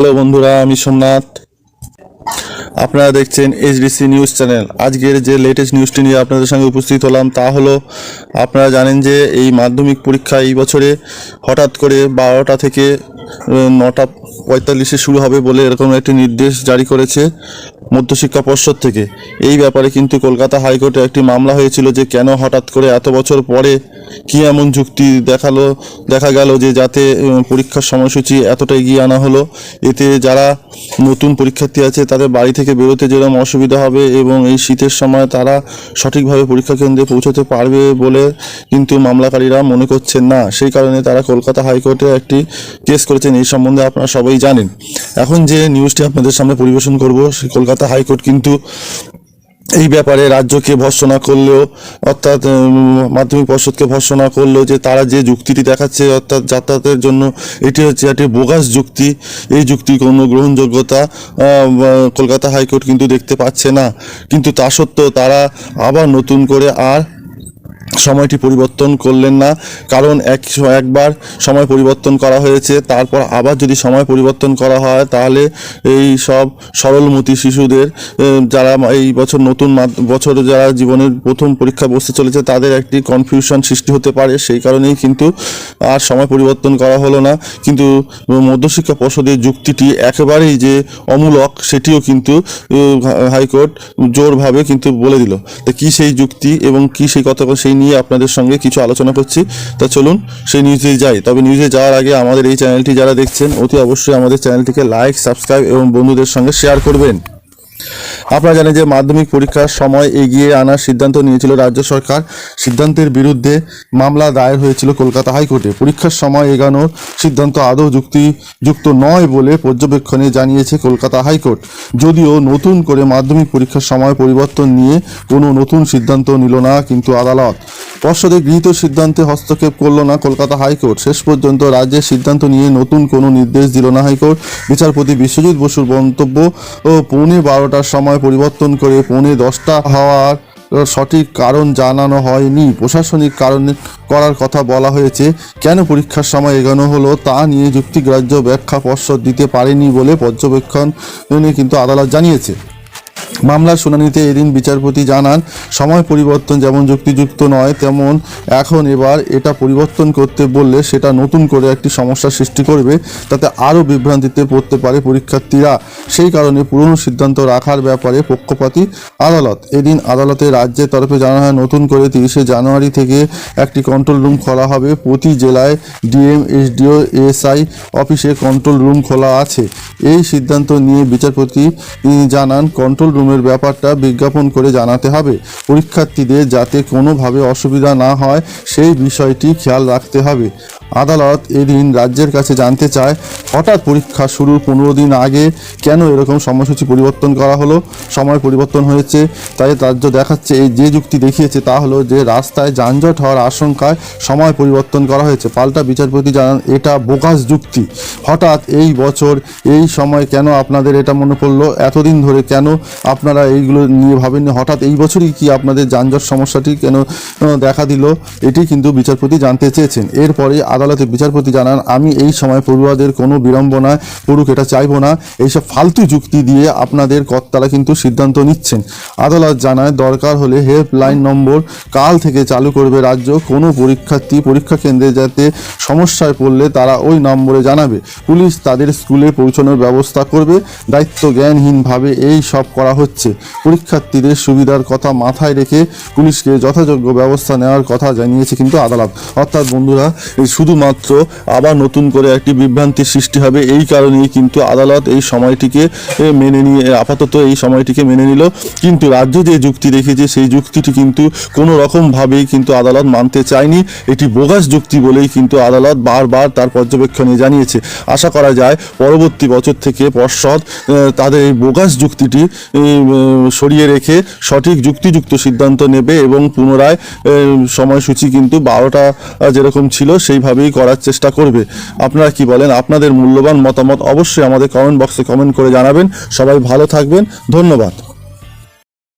Hello বন্ধুরা, আমি সোমনাথ। আপনারা দেখছেন এইচডিসি নিউজ চ্যানেল আজকের যে লেটেস্ট নিউজটি নিয়ে আপনাদের সঙ্গে উপস্থিত হলাম তা হলো, আপনারা জানেন যে এই মাধ্যমিক পরীক্ষা এই বছরে হঠাৎ করে বারোটা থেকে নটা পঁয়তাল্লিশে শুরু হবে বলে এরকম একটি নির্দেশ জারি করেছে। মধ্যশিক্ষা পর্ষদ থেকে। এই ব্যাপারে কিন্তু কলকাতা হাইকোর্টে একটি মামলা হয়েছিল যে কেন হঠাৎ করে এত বছর পরে কি এমন যুক্তি দেখাল, দেখা গেল যে যাতে পরীক্ষার সময়সূচি এতটা এগিয়ে আনা হলো, এতে যারা নতুন পরীক্ষার্থী আছে তাদের বাড়ি থেকে বেরোতে যেরকম অসুবিধা হবে এবং এই শীতের সময় তারা সঠিকভাবে পরীক্ষা কেন্দ্রে পৌঁছতে পারবে বলে কিন্তু মামলাকারীরা মনে করছেন না। সেই কারণে তারা কলকাতা হাইকোর্টে একটি কেস করেছেন। এই সম্বন্ধে আপনারা সবাই জানেন। এখন যে নিউজটি আপনাদের সামনে পরিবেশন করব, সেই কলকাতা হাইকোর্ট, কিন্তু এই ব্যাপারে রাজ্যকে ভর্ষণা করলেও, অর্থাৎ মাধ্যমিক পর্ষদকে ভর্ষণা করলেও যে তারা যে যুক্তিটি দেখাচ্ছে, অর্থাৎ যাতায়াতের জন্য, এটি হচ্ছে একটি বোগাস যুক্তি। এই যুক্তি কোনো গ্রহণযোগ্যতা কলকাতা হাইকোর্ট কিন্তু দেখতে পাচ্ছে না। কিন্তু তা সত্ত্বেও তারা আবার নতুন করে আর সময়টি পরিবর্তন করলেন না, কারণ এক একবার সময় পরিবর্তন করা হয়েছে, তারপর আবার যদি সময় পরিবর্তন করা হয়, তাহলে এই সব সরলমতি শিশুদের যারা এই বছর নতুন বছরে যারা জীবনের প্রথম পরীক্ষা বসতে চলেছে, তাদের একটি কনফিউশন সৃষ্টি হতে পারে, সেই কারণেই কিন্তু আর সময় পরিবর্তন করা হলো না। কিন্তু মধ্যশিক্ষা পর্ষদের যুক্তিটি একেবারেই যে অমূলক, সেটিও কিন্তু হাইকোর্ট জোরভাবে কিন্তু বলে দিল। তা কী সেই যুক্তি এবং কী সেই কথা সেই নিয়ে আপনাদের সঙ্গে কিছু আলোচনা করছি। তা চলুন, সেই নিউজে যাই। তবে নিউজে যাওয়ার আগে আমাদের এই চ্যানেলটি যারা দেখছেন, অতি অবশ্যই আমাদের চ্যানেলটিকে লাইক সাবস্ক্রাইব এবং বন্ধুদের সঙ্গে শেয়ার করবেন। আপনারা জানেন যে মাধ্যমিক পরীক্ষার সময় এগিয়ে আনার সিদ্ধান্ত নিয়েছিল রাজ্য সরকার। সিদ্ধান্তের বিরুদ্ধে মামলা দায়ের হয়েছিল কলকাতা হাইকোর্টে। পরীক্ষার সময় এগানোর সিদ্ধান্ত আদৌ যুক্তিযুক্ত নয় বলে পর্যবেক্ষণে জানিয়েছে কলকাতা হাইকোর্ট। যদিও নতুন করে মাধ্যমিক পরীক্ষার সময় পরিবর্তন নিয়ে কোনো নতুন সিদ্ধান্ত নিল না কিন্তু আদালত। পর্ষদে গৃহীত সিদ্ধান্তে হস্তক্ষেপ করল না কলকাতা হাইকোর্ট। শেষ পর্যন্ত রাজ্যের সিদ্ধান্ত নিয়ে নতুন কোনো নির্দেশ দিল না হাইকোর্ট। বিচারপতি বিশ্বজিৎ বসুর মন্তব্য ও পৌনে বারোটার সময় পরিবর্তন করে পৌনে দশটা হওয়ার সঠিক কারণ জানানো হয়নি। প্রশাসনিক কারণে করার কথা বলা হয়েছে, কেন পরীক্ষার সময় এগোনো হলো তা নিয়ে যুক্তিগ্রাহ্য ব্যাখ্যা পর্ষদ দিতে পারেনি বলে পর্যবেক্ষণ কিন্তু আদালত জানিয়েছে। মামলার শুনানিতে এদিন বিচারপতি জানান, সময় পরিবর্তন যেমন যুক্তিযুক্ত নয়, তেমন এখন এবার এটা পরিবর্তন করতে বললে সেটা নতুন করে একটি সমস্যা সৃষ্টি করবে, তাতে আরও বিভ্রান্তিতে পড়তে পারে পরীক্ষার্থীরা। সেই কারণে পুরনো সিদ্ধান্ত রাখার ব্যাপারে পক্ষপাতী আদালত। এদিন আদালতে রাজ্যের তরফে জানা হয়, নতুন করে তিরিশে জানুয়ারি থেকে একটি কন্ট্রোল রুম খোলা হবে। প্রতি জেলায় ডিএম এসডিও এসআই অফিসে কন্ট্রোল রুম খোলা আছে। এই সিদ্ধান্ত নিয়ে বিচারপতি তিনি জানান কন্ট্রোল রুমের ব্যাপারটা বিজ্ঞাপন করে জানাতে হবে। পরীক্ষার্থীদের যাতে কোনোভাবে অসুবিধা না হয়, সেই বিষয়টি খেয়াল রাখতে হবে। আদালত এদিন রাজ্যের কাছে জানতে চায়, হঠাৎ পরীক্ষা শুরুর পনেরো দিন আগে কেন এরকম সময়সূচি পরিবর্তন করা হলো? সময় পরিবর্তন হয়েছে, তাই রাজ্য দেখাচ্ছে, এই যে যুক্তি দেখিয়েছে তা হলো যে রাস্তায় যানজট হওয়ার আশঙ্কায় সময় পরিবর্তন করা হয়েছে। পাল্টা বিচারপতি জানান, এটা বোকাস যুক্তি। হঠাৎ এই বছর এই সময় কেন আপনাদের এটা মনে পড়ল? এতদিন ধরে কেন আপনারা এইগুলো নিয়ে ভাবেননি? হঠাৎ এই বছরই কি আপনাদের যানজট সমস্যাটি কেন দেখা দিল? এটি কিন্তু বিচারপতি জানতে চেয়েছেন। এরপরে আদালতে বিচারপতি জানান, আমি এই সময় পড়ুয়াদের কোনো বিড়ম্বনায় পড়ুক, এটা চাইব না। এইসব ফালতু যুক্তি দিয়ে আপনাদের কর্তারা কিন্তু সিদ্ধান্ত নিচ্ছেন। আদালত জানায়, দরকার হলে হেল্পলাইন নম্বর কাল থেকে চালু করবে রাজ্য। কোনো পরীক্ষার্থী পরীক্ষা কেন্দ্রে যাতে সমস্যায় পড়লে তারা ওই নম্বরে জানাবে। পুলিশ তাদের স্কুলে পৌঁছানোর ব্যবস্থা করবে। দায়িত্ব জ্ঞানহীনভাবে এই সব করা হচ্ছে। পরীক্ষার্থীদের সুবিধার কথা মাথায় রেখে পুলিশকে যথাযোগ্য ব্যবস্থা নেওয়ার কথা জানিয়েছে কিন্তু আদালত। অর্থাৎ বন্ধুরা শুধুমাত্র আবার নতুন করে একটি বিভ্রান্তির সৃষ্টি হবে। এই কারণেই কিন্তু আদালত এই সময়টিকে মেনে নিয়ে আপাতত এই সময়টিকে মেনে নিল। কিন্তু রাজ্য যে যুক্তি রেখেছে সেই যুক্তিটি কিন্তু কোনো রকমভাবেই কিন্তু আদালত মানতে চায়নি। এটি বোগাস যুক্তি বলেই কিন্তু আদালত বারবার তার পর্যবেক্ষণে জানিয়েছে। আশা করা যায়, পরবর্তী বছর থেকে পর্ষদ তাদের এই বোগাস যুক্তিটি সরিয়ে রেখে সঠিক যুক্তিযুক্ত সিদ্ধান্ত নেবে এবং পুনরায় সময়সূচি কিন্তু বারোটা যেরকম ছিল সেইভাবেই করার চেষ্টা করবে। আপনারা কি বলেন? আপনাদের মূল্যবান মতামত অবশ্যই আমাদের কমেন্ট বক্সে কমেন্ট করে জানাবেন। সবাই ভালো থাকবেন। ধন্যবাদ।